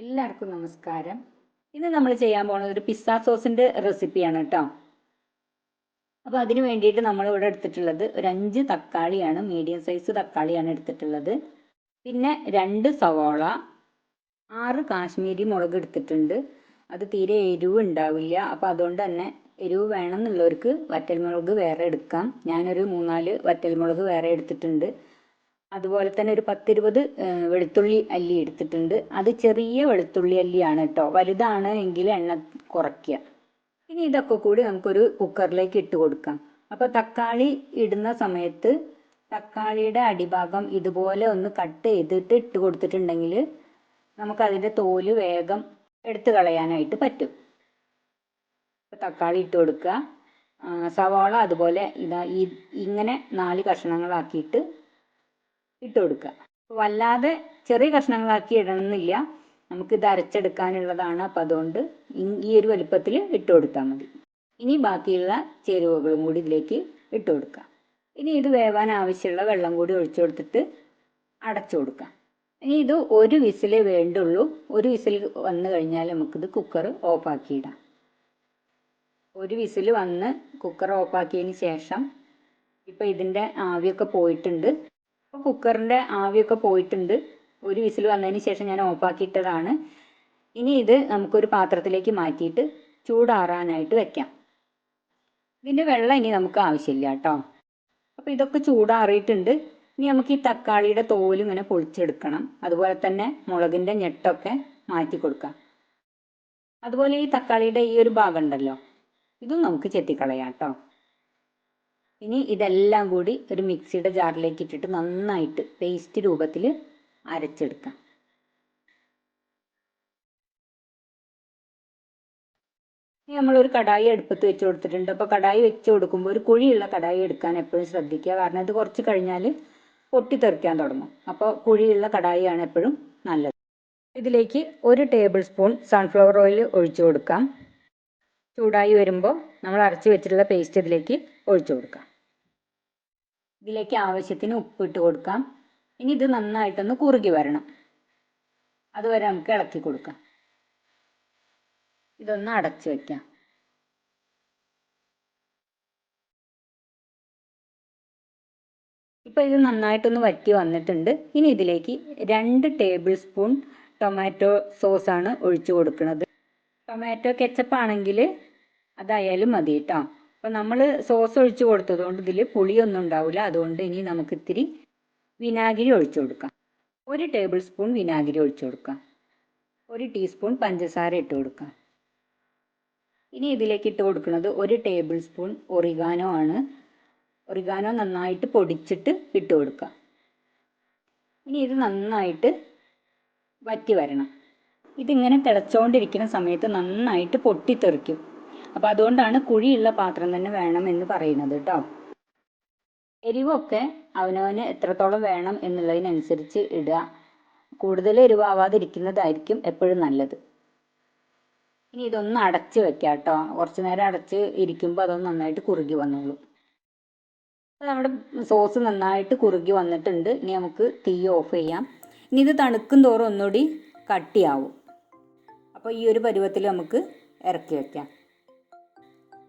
എല്ലാവർക്കും നമസ്കാരം. ഇന്ന് നമ്മൾ ചെയ്യാൻ പോകുന്നത് ഒരു പിസ്സ സോസിന്റെ റെസിപ്പിയാണ് കേട്ടോ. അപ്പോൾ അതിന് വേണ്ടിയിട്ട് നമ്മൾ ഇവിടെ എടുത്തിട്ടുള്ളത് ഒരു അഞ്ച് തക്കാളിയാണ് മീഡിയം സൈസ് തക്കാളിയാണ് എടുത്തിട്ടുള്ളത്. പിന്നെ രണ്ട് സവോള ആറ് കാശ്മീരി മുളക് എടുത്തിട്ടുണ്ട്. അത് തീരെ എരിവ് ഉണ്ടാവില്ല. അപ്പോൾ അതുകൊണ്ട് തന്നെ എരിവ് വേണമെന്നുള്ളവർക്ക് വറ്റൽമുളക് വേറെ എടുക്കാം. ഞാനൊരു മൂന്നാൽ വറ്റൽമുളക് വേറെ എടുത്തിട്ടുണ്ട്. അതുപോലെ തന്നെ ഒരു പത്തിരുപത് വെളുത്തുള്ളി അല്ലി എടുത്തിട്ടുണ്ട്. അത് ചെറിയ വെളുത്തുള്ളി അല്ലിയാണ് കേട്ടോ വലുതാണ് എങ്കിൽ എണ്ണ കുറയ്ക്കുക. ഇനി ഇതൊക്കെ കൂടി നമുക്കൊരു കുക്കറിലേക്ക് ഇട്ട് കൊടുക്കാം. അപ്പോൾ തക്കാളി ഇടുന്ന സമയത്ത് തക്കാളിയുടെ അടിഭാഗം ഇതുപോലെ ഒന്ന് കട്ട് ചെയ്തിട്ട് ഇട്ട് കൊടുത്തിട്ടുണ്ടെങ്കിൽ നമുക്കതിന്റെ തോൽ വേഗം എടുത്തു കളയാനായിട്ട് പറ്റും. തക്കാളി ഇട്ട് കൊടുക്കുക. സവാള അതുപോലെ ഇതാ ഈ ഇങ്ങനെ നാല് കഷ്ണങ്ങളാക്കിയിട്ട് ഇട്ട് കൊടുക്കുക. വല്ലാതെ ചെറിയ കഷ്ണങ്ങളാക്കി ഇടണമെന്നില്ല. ഇത് അരച്ചെടുക്കാനുള്ളതാണ്. അപ്പം അതുകൊണ്ട് ഈ ഒരു വലുപ്പത്തിൽ ഇട്ട് കൊടുത്താൽ മതി. ഇനി ബാക്കിയുള്ള ചേരുവകളും കൂടി ഇതിലേക്ക് ഇട്ട് കൊടുക്കുക. ഇനി ഇത് വേവാൻ ആവശ്യമുള്ള വെള്ളം കൂടി ഒഴിച്ചു കൊടുത്തിട്ട് അടച്ചു കൊടുക്കാം ഇനി ഇത് ഒരു വിസിലേ വേണ്ടുള്ളൂ. ഒരു വിസിൽ വന്നു കഴിഞ്ഞാൽ നമുക്കിത് കുക്കർ ഓഫാക്കിയിടാം ഒരു വിസിൽ വന്ന് കുക്കർ ഓഫാക്കിയതിന് ശേഷം ഇപ്പം ഇതിന്റെ ആവിയൊക്കെ പോയിട്ടുണ്ട്. അപ്പോൾ കുക്കറിന്റെ ആവിയൊക്കെ പോയിട്ടുണ്ട്. ഒരു വിസിൽ വന്നതിന് ശേഷം ഞാൻ ഓഫാക്കിയിട്ടതാണ്. ഇനി ഇത് നമുക്കൊരു പാത്രത്തിലേക്ക് മാറ്റിയിട്ട് ചൂടാറാനായിട്ട് വെക്കാം. ഇതിന്റെ വെള്ളം ഇനി നമുക്ക് ആവശ്യമില്ല കേട്ടോ. അപ്പോൾ ഇതൊക്കെ ചൂടാറിയിട്ടുണ്ട്. ഇനി നമുക്ക് ഈ തക്കാളിയുടെ തോലും ഇങ്ങനെ പൊളിച്ചെടുക്കണം. അതുപോലെ തന്നെ മുളകിന്റെ ഞെട്ടൊക്കെ മാറ്റി കൊടുക്കാം. അതുപോലെ ഈ തക്കാളിയുടെ ഈ ഒരു ഭാഗം ഉണ്ടല്ലോ ഇതും നമുക്ക് ചെത്തിക്കളയാം കേട്ടോ. ഇനി ഇതെല്ലാം കൂടി ഒരു മിക്സിയുടെ ജാറിലേക്ക് ഇട്ടിട്ട് നന്നായിട്ട് പേസ്റ്റ് രൂപത്തിൽ അരച്ചെടുക്കാം. ഇനി നമ്മളൊരു കടായി അടുപ്പത്ത് വെച്ച് കൊടുത്തിട്ടുണ്ട്. അപ്പോൾ കടായി വെച്ച് കൊടുക്കുമ്പോൾ ഒരു കുഴിയുള്ള കടായി എടുക്കാൻ എപ്പോഴും ശ്രദ്ധിക്കുക. കാരണം ഇത് കുറച്ച് കഴിഞ്ഞാൽ പൊട്ടിത്തെറിക്കാൻ തുടങ്ങും. അപ്പോൾ കുഴിയുള്ള കടായിയാണ് എപ്പോഴും നല്ലത്. ഇതിലേക്ക് ഒരു ടേബിൾ സ്പൂൺ സൺഫ്ലവർ ഓയിൽ ഒഴിച്ചു കൊടുക്കാം. ചൂടായി വരുമ്പോൾ നമ്മൾ അരച്ച് വെച്ചിട്ടുള്ള പേസ്റ്റ് ഇതിലേക്ക് ഒഴിച്ചു കൊടുക്കാം. ഇതിലേക്ക് ആവശ്യത്തിന് ഉപ്പിട്ട് കൊടുക്കാം. ഇനി ഇത് നന്നായിട്ടൊന്ന് കുറുകി വരണം. അതുവരെ നമുക്ക് ഇളക്കി കൊടുക്കാം. ഇതൊന്ന് അടച്ചു വെക്കാം. ഇപ്പോൾ ഇത് നന്നായിട്ടൊന്ന് വറ്റി വന്നിട്ടുണ്ട്. ഇനി ഇതിലേക്ക് രണ്ട് ടേബിൾ സ്പൂൺ ടൊമാറ്റോ സോസാണ് ഒഴിച്ചു കൊടുക്കുന്നത്. ടൊമാറ്റോ കെച്ചപ്പ് ആണെങ്കിൽ അതായാലും മതി കേട്ടോ അപ്പോൾ നമ്മൾ സോസ് ഒഴിച്ച് കൊടുത്തത് കൊണ്ട് ഇതിൽ പുളിയൊന്നും ഉണ്ടാവില്ല അതുകൊണ്ട് ഇനി നമുക്ക് ഇത്തിരി വിനാഗിരി ഒഴിച്ചു കൊടുക്കാം. ഒരു ടേബിൾ സ്പൂൺ വിനാഗിരി ഒഴിച്ചു കൊടുക്കാം. ഒരു ടീസ്പൂൺ പഞ്ചസാര ഇട്ട് കൊടുക്കാം. ഇനി ഇതിലേക്ക് ഇട്ട് കൊടുക്കുന്നത് ഒരു ടേബിൾ സ്പൂൺ ഒറിഗാനോ ആണ്. ഒറിഗാനോ നന്നായിട്ട് പൊടിച്ചിട്ട് ഇട്ട് കൊടുക്കാം. ഇനി ഇത് നന്നായിട്ട് വറ്റി വരണം. ഇതിങ്ങനെ തിളച്ചുകൊണ്ടിരിക്കുന്ന സമയത്ത് നന്നായിട്ട് പൊട്ടിത്തെറിക്കും. അപ്പോൾ അതുകൊണ്ടാണ് കുഴിയുള്ള പാത്രം തന്നെ വേണം എന്ന് പറയുന്നത് കേട്ടോ എരിവൊക്കെ അവനവന് എത്രത്തോളം വേണം എന്നുള്ളതിനനുസരിച്ച് ഇടുക. കൂടുതൽ എരിവാവാതിരിക്കുന്നതായിരിക്കും എപ്പോഴും നല്ലത്. ഇനി ഇതൊന്ന് അടച്ച് വെക്കാം കേട്ടോ കുറച്ച് നേരം അടച്ച് ഇരിക്കുമ്പോൾ അതൊന്ന് നന്നായിട്ട് കുറുകി വന്നോളൂ. നമ്മുടെ സോസ് നന്നായിട്ട് കുറുകി വന്നിട്ടുണ്ട്. ഇനി നമുക്ക് തീ ഓഫ് ചെയ്യാം. ഇനി ഇത് തണുക്കും തോറും ഒന്നുകൂടി കട്ടിയാവും. അപ്പോൾ ഈ ഒരു പരുവത്തിൽ നമുക്ക് ഇറക്കി വയ്ക്കാം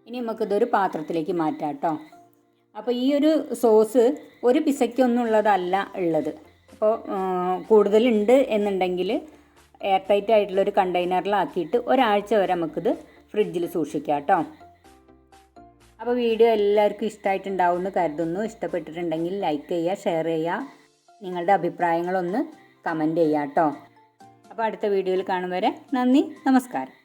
ഇനി നമുക്കിതൊരു പാത്രത്തിലേക്ക് മാറ്റാം കേട്ടോ അപ്പോൾ ഈ ഒരു സോസ് ഒരു പിസയ്ക്കൊന്നുള്ളതല്ല ഉള്ളത്. അപ്പോൾ കൂടുതലുണ്ട് എന്നുണ്ടെങ്കിൽ എയർ ടൈറ്റ് ആയിട്ടുള്ള ഒരു കണ്ടെയ്നറിലാക്കിയിട്ട് ഒരാഴ്ച വരെ നമുക്കിത് ഫ്രിഡ്ജിൽ സൂക്ഷിക്കാം കേട്ടോ അപ്പോൾ വീഡിയോ എല്ലാവർക്കും ഇഷ്ടമായിട്ടുണ്ടാവും എന്ന് കരുതുന്നു. ഇഷ്ടപ്പെട്ടിട്ടുണ്ടെങ്കിൽ ലൈക്ക് ചെയ്യുക ഷെയർ ചെയ്യുക. നിങ്ങളുടെ അഭിപ്രായങ്ങളൊന്ന് കമന്റ് ചെയ്യുക കേട്ടോ അപ്പോൾ അടുത്ത വീഡിയോയിൽ കാണും വരെ നന്ദി നമസ്കാരം.